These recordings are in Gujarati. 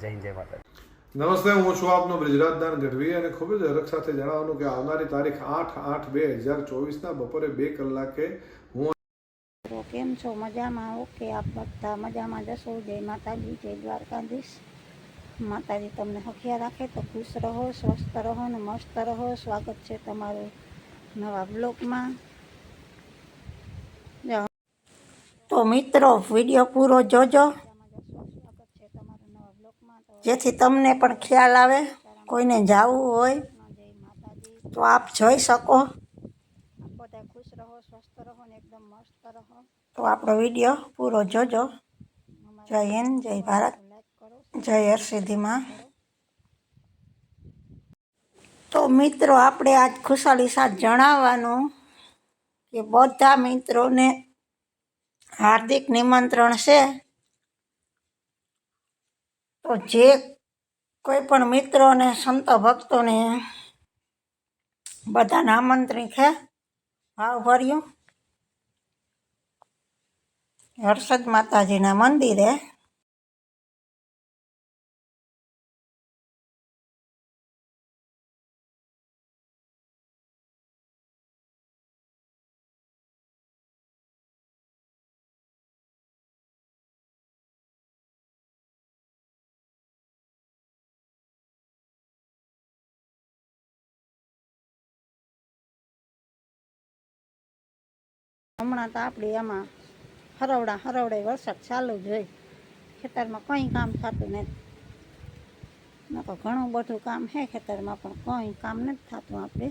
જય જય માતા નમસ્તે હું છું આપનો બ્રિજરાજદાન ગઢવી અને ખૂબ જ હરખ સાથે જણાવવાનું કે આવનારી તારીખ આઠ આઠ બે હજાર ચોવીસના બપોરે બે કલાકે હું કેમ છો? મજામાં ઓકે આપ બધા મજામાં જશો? જય માતાજી જય દ્વારકાધીશ. માતાજી તમને હખિયા રાખે તો ખુશ રહો સ્વસ્થ રહો ને મસ્ત રહો. સ્વાગત છે તમારું નવા બ્લોગમાં. જો. તો મિત્રો વીડિયો પૂરો જોજો. જેથી તમને પણ ખ્યાલ આવે કોઈને જાવું હોય તો આપ જોઈ શકો. બધા ખુશ રહો સ્વસ્થ રહો ને એકદમ મસ્ત રહો. તો આપણો વીડિયો પૂરો જોજો. જય હિન્દ જય ભારત. જય હરસિદ્ધિમાં. તો મિત્રો આપણે આજ ખુશાલી સાથ જણાવવાનું કે બધા મિત્રોને હાર્દિક નિમંત્રણ છે. તો જે કોઈ પણ મિત્રોને સંતો ભક્તોને બધાને આમંત્રિત છે, ભાવ ભર્યું. હર્ષદ માતાજીના મંદિરે હમણાં તો આપણે એમાં હરવડા હરવડે વરસાદ ચાલુ જ હોય. ખેતરમાં કંઈ કામ થતું નથી. ન તો ઘણું બધું કામ છે ખેતરમાં, પણ કંઈ કામ નથી થતું આપણે.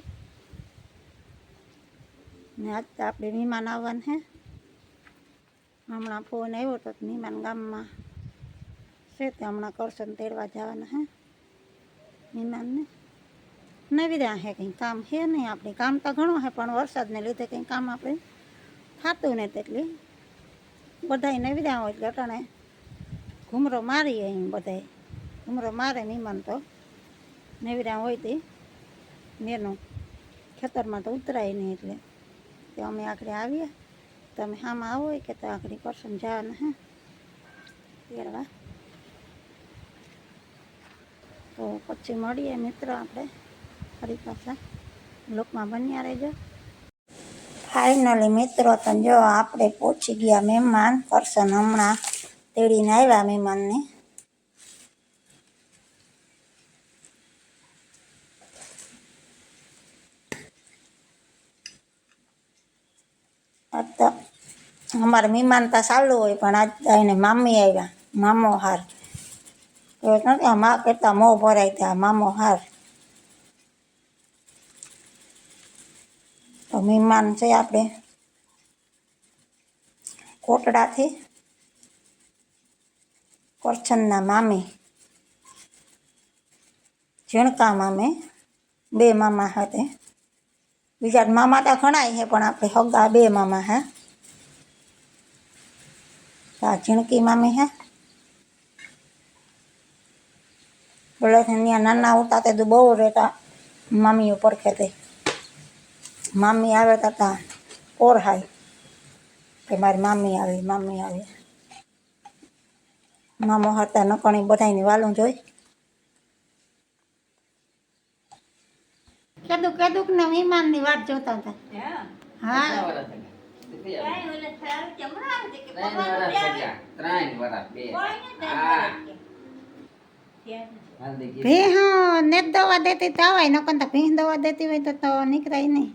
ને આજ તો આપણે મહેમાન આવવાનું છે હમણાં ફોન આવ્યો તો મહેમાન ગામમાં છે તે હમણાં કરશન તેડવા જવાના હે. મહેમાનને નવી રહ્યા હે, કંઈ કામ છે નહીં આપણે. કામ તો ઘણું છે પણ વરસાદને લીધે કંઈ કામ આપણે થતું ને તેટલી. બધાય નવીર્યા હોય એટલે અટાણે ઘૂમરો મારીએ અહીં બધાય. ઘૂમરો મારે મહેમાન તો. નવીર્યા હોય તે. મેનું ખેતરમાં તો ઉતરાય નહીં એટલે. તો અમે આખરે આવીએ. તમે આમાં આવો કે તો આખરી કરશું જવાના, હે. તેડવા તો પછી મળીએ મિત્રો આપણે. ફરી પાછા લોકમાં બન્યા રહેજો. ફાઇનલી મિત્રો તો જો આપણે પહોંચી ગયા મહેમાન કરશન હમણાં તેડીને આવ્યા મહેમાનને આજ તો અમારે મહેમાન તો ચાલુ હોય પણ આજ તો એને મામી આવ્યા મામો હાર તો નથી મા કરતા મોં ભરાય ત્યાં મામો હાર તો મહેમાન છે આપણે. કોટડાથી કરછનના મામી. ઝીણકા મામે. બે મામા હાથે બીજા મામા તો ઘણાય છે, પણ આપણે હગા બે મામા હે. આ ઝીણકી મામી હે. બોલે ત્યાં નાના ઉતા તે બહુ રહેતા મામીઓ ઉપર તે. મામી આવે તો ત્યાં ઓરહાય કે મારી મામી આવી મામી આવી. મામો હતા નકણી બધાની વાલું જોઈ. કેદુક કેદુક ને મહેમાનની વાત જોતા હતા. હા. ભી હા. ને દવા દેતી તો આવાય નકર તો ભી દવા દેતી હોય તો તો નીકળાય નહીં.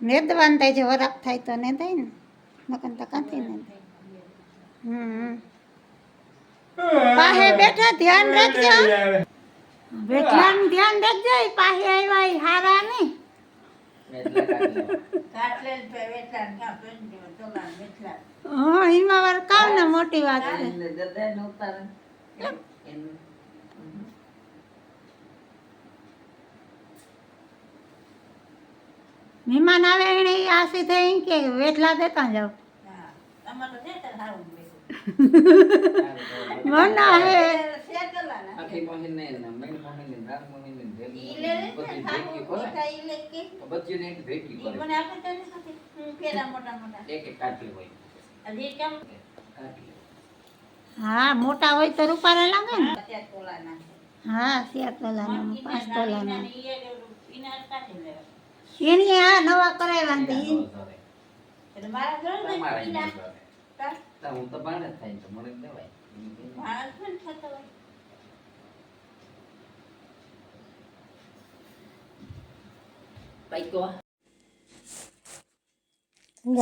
નેદવાન થાય છે વરાપ થાય તો ને થાય ને? નકર તો કાંથી ને હમ. પાહે બેઠા ધ્યાન રાખજો બેઠા ધ્યાન રાખજો પાહે આવ્યા હારા ને હા હિમા વાર કામ ને મોટી વાત છે. મહેમાન આવે એને આશી થઈ કે વેઠલા દેતા જાવ મન આવે. ભેગી કરે. હું મોટા હોય તો રૂપારા લાગે ને. હા ત્યાં તોલાના પાંચ તોલાના. એની આ નવા કરાવ્યા નો હું? તો બાણે થાય તો મને દેવાય. માણસ પણ થતો હોય.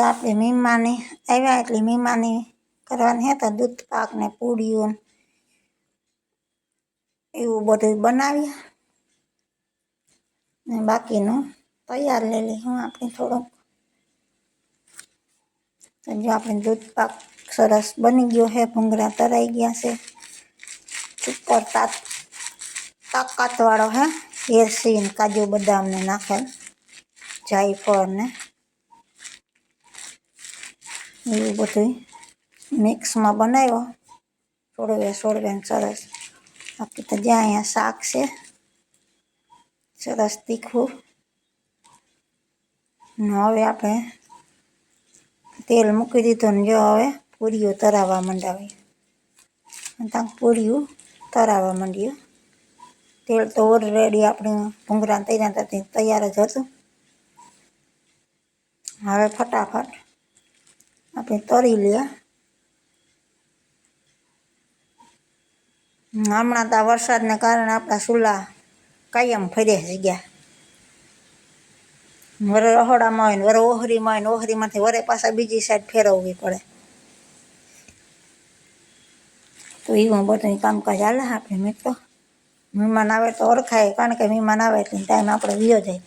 આપણે મીમાની આવ્યા એટલે મીમાની કરવાની હે તો દૂધ પાક ને પૂડીઓ એવું બધું બનાવ્યા ને બાકીનું તૈયાર લઈ લઈ હું આપણે થોડુંક. જો આપણે દૂધ પાક સરસ બની ગયો છે ભૂંગળા તરાઈ ગયા છે. ઉપર તાત તાકાતવાળો હે એરસીન કાજુ બદામ ને નાખેલ જાયફળ ને. એવું બધું મિક્સમાં બનાવ્યો. છોડવે છોડવે સરસ. બાકી તો જ્યાં અહીંયા શાક છે, સરસ તીખું. ને હવે આપણે તેલ મૂકી દીધું ને જો હવે પૂરીઓ તરાવવા માંડાવી. ત્યાં પૂરીઓ તરાવવા માંડ્યું. તેલ તો ઓલરેડી આપણે ભૂંગરા તૈયાર થતી તૈયાર જ હતું. હવે ફટાફટ આપણે તરી લઈએ હમણાં તો આ વરસાદને કારણે આપણા ચૂલા કાયમ ફરે છે ગયા. વરે રહોડામાં હોય ને વરે ઓહરીમાં હોય ને ઓહરીમાંથી વરે પાછા બીજી સાઈડ ફેરવવી પડે. તો એવું બધું કામકાજ હાલે આપણે મિત્રો. મહેમાન આવે તો ઓળખાય, કારણ કે મહેમાન આવે એટલે ટાઈમ આપણે વિયો જાય.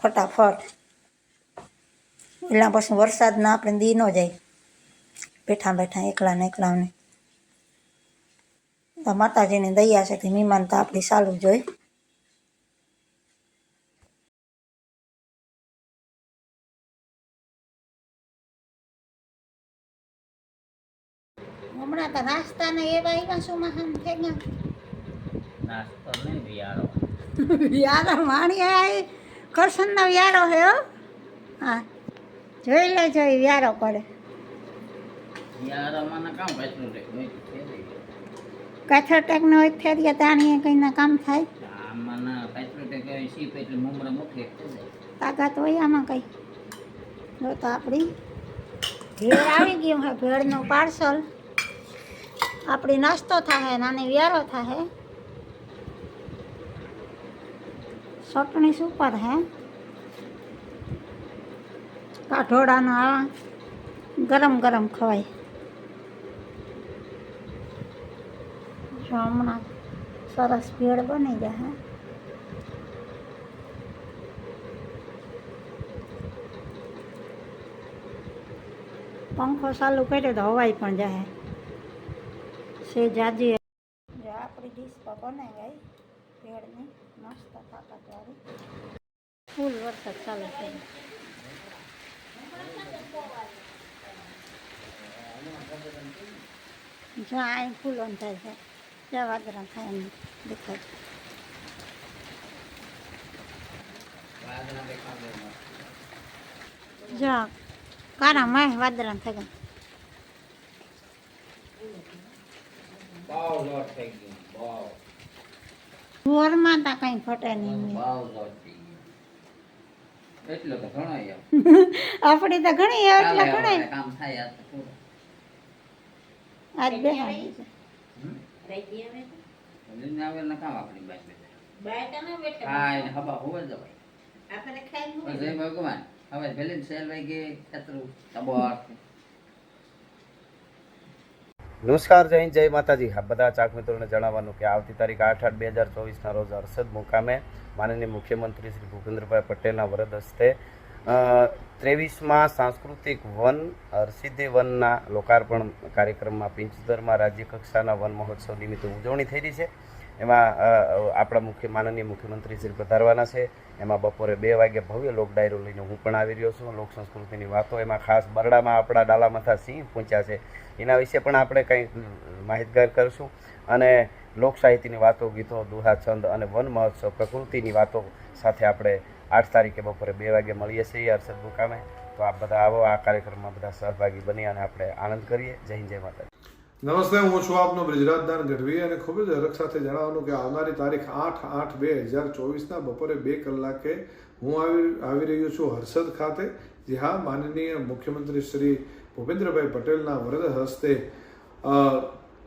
ફટાફટ. એટલા પછી વરસાદના આપણે દી ન જાય. બેઠા બેઠા એકલા ને એકલા ને તો માતાજીની દયા છે તે મહેમાન તો આપણી સારું જોઈ હમણાં તો નાસ્તાને એવા એવા શું મહાન થઈ ગયા નાસ્તો ને વિયારો. વ્યારો માણ્યા એ કરશનનો વ્યારો હે હો. હા. જોઈ લે જોઈ વ્યારો પડે. વિયારો મને કામ કેટલું રે કોઈ નો હોય તાણીએ કંઈના કામ થાય. આ મને કેટલું સીપ એટલે મુમરા મુખે તાકાત હોય આમાં કંઈ. જો તો આપણી ભેળ આવી ગયું હે ભેળનું પાર્સલ. આપણી નાસ્તો થાય નાની વ્યારો થાય ચટણી સુપર હે. કાઠોડાનો આ ગરમ ગરમ ખવાય. જો હમણાં સરસ ભેળ બની જાય. પંખો ચાલુ કર્યો તો હવાઈ પણ જાય. સે જાજી જો આપણી ડીશ પર બનાવી ભેળની, મસ્ત તાકાતવાળી ફૂલ વરસાદ ચાલુ છે. જો અહીં ફૂલ અંધાર છે જ્યાં વાદળા થાય એમ દેખાય છે. વાદળા દેખાડે એમાં. જો કારા માય વાદળા થઈ ગયા બાવ લોટ થઈ ગયો બાવ વરમાં તા કંઈ ફટે નહીં બાવ લોટ થઈ ગયો એટલો તો ઘણો યાર આપણી તો ઘણી એટલે ચાલે હવે ઘણી કામ થાય યાર તો પૂરું. આજ બેહાડી છે તો. લઈને આવે ને કામ આપણી બેઠા. હોવે જવાય. આપણે જય ભગવાન. હવે ભલે સેલ વાઈ ગઈ તબોર નમસ્કાર જય જય માતાજી. હા બધા ચાક મિત્રોને જણાવવાનું કે આવતી તારીખ આઠ આઠ બે હજાર ચોવીસના રોજ હર્ષદ મુકામે માનનીય મુખ્યમંત્રી શ્રી ભૂપેન્દ્રભાઈ પટેલના વરદ હસ્તે ત્રેવીસમાં સાંસ્કૃતિક વન, હરસિદ્ધિ વનના લોકાર્પણ કાર્યક્રમમાં પિંચદરમાં રાજ્ય કક્ષાના વન મહોત્સવ નિમિત્તે ઉજવણી થઈ રહી છે. એમાં આપણા મુખ્ય, માનનીય મુખ્યમંત્રી શ્રી પધારવાના છે. એમાં બપોરે બે વાગે ભવ્ય લોક ડાયરો લઈને હું પણ આવી રહ્યો છું. લોક સંસ્કૃતિની વાતો એમાં ખાસ બરડામાં આપણા ડાલામથા સિંહ પહોંચ્યા છે. એના વિશે પણ આપણે કંઈક માહિતગાર કરીશું. અને લોક સાહિત્યની વાતો, ગીતો, દુહા, છંદ અને વન મહોત્સવ પ્રકૃતિની વાતો સાથે આપણે આઠ તારીખે બપોરે બે વાગે મળીએ છીએ હર્ષદ મુકામે. તો આપ બધા આવો, આ કાર્યક્રમમાં બધા સહભાગી બની અને આપણે આનંદ કરીએ. જય હિન્દ, જય માતા નમસ્તે, હું છું આપનો બ્રિજરાજદાન ગઢવી અને ખૂબ જ હરખ સાથે જણાવવાનું કે આવનારી તારીખ આઠ આઠ બે હજાર ચોવીસના બપોરે બે કલાકે હું આવી આવી રહ્યો છું હર્ષદ ખાતે, જે હા માનનીય મુખ્યમંત્રી શ્રી ભૂપેન્દ્રભાઈ પટેલના વરદ હસ્તે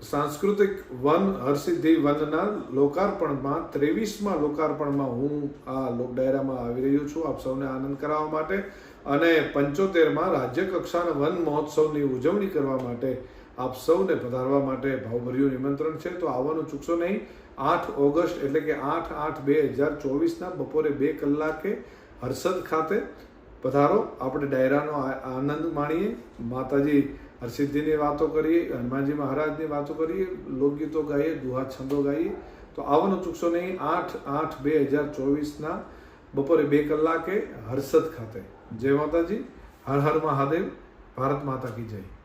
સાંસ્કૃતિક વન હરસિદ્ધિ વનના લોકાર્પણમાં, ત્રેવીસમાં લોકાર્પણમાં હું આ લોકડાયરામાં આવી રહ્યો છું. આપ સૌને આનંદ કરાવવા માટે અને પંચોતેરમાં રાજ્ય કક્ષાના વન મહોત્સવની ઉજવણી કરવા માટે આપ સૌને પધારવા માટે ભાવભર્યું નિમંત્રણ છે. તો આવવાનું ચૂકશો નહીં. આઠ ઓગસ્ટ એટલે કે આઠ આઠ બે હજાર ચોવીસના બપોરે બે કલાકે હર્ષદ ખાતે પધારો. આપણે ડાયરાનો આનંદ માણીએ. માતાજી હરસિદ્ધિની વાતો કરીએ હનુમાનજી મહારાજની વાતો કરીએ લોકગીતો ગાઈએ દુહા છંદો ગાઈએ. તો આવવાનું ચૂકશો નહીં, આઠ આઠ બે હજાર ચોવીસના બપોરે બે કલાકે હર્ષદ ખાતે. જય માતાજી, હર હર મહાદેવ, ભારત માતા કી જય.